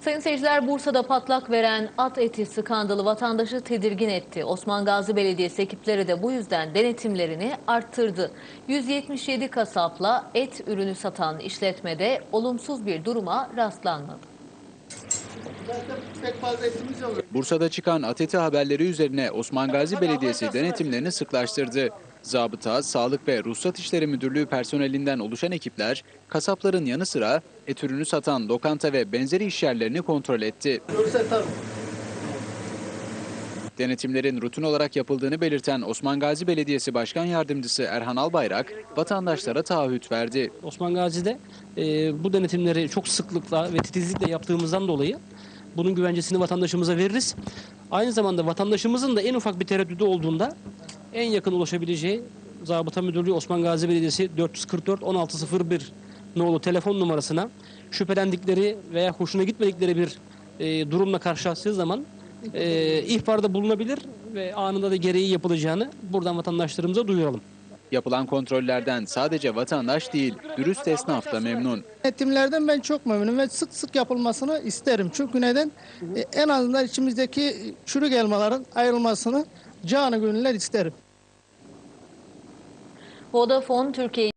Sayın seyirciler Bursa'da patlak veren at eti skandalı vatandaşı tedirgin etti. Osman Gazi Belediyesi ekipleri de bu yüzden denetimlerini arttırdı. 177 kasapla et ürünü satan işletmede olumsuz bir duruma rastlanmadı. Bursa'da çıkan ateti haberleri üzerine Osman Gazi Belediyesi denetimlerini sıklaştırdı. Zabıta, Sağlık ve Ruhsat İşleri Müdürlüğü personelinden oluşan ekipler, kasapların yanı sıra et ürünü satan lokanta ve benzeri işyerlerini kontrol etti. Denetimlerin rutin olarak yapıldığını belirten Osman Gazi Belediyesi Başkan Yardımcısı Erhan Albayrak, vatandaşlara taahhüt verdi. Osman Gazi'de e, bu denetimleri çok sıklıkla ve titizlikle yaptığımızdan dolayı bunun güvencesini vatandaşımıza veririz. Aynı zamanda vatandaşımızın da en ufak bir tereddüdü olduğunda en yakın ulaşabileceği Zabıta Müdürlüğü Osman Gazi Belediyesi 444 1601 nolu telefon numarasına şüphelendikleri veya hoşuna gitmedikleri bir e, durumla karşılaştığı zaman e, ihbarda bulunabilir ve anında da gereği yapılacağını buradan vatandaşlarımıza duyuralım. Yapılan kontrollerden sadece vatandaş değil, dürüst esnaf da memnun. Denetimlerden ben çok memnunum ve sık sık yapılmasını isterim. Çünkü neden? E, En azından içimizdeki çürük elmaların ayrılmasını canı gönüller isterim. Vodafone Türkiye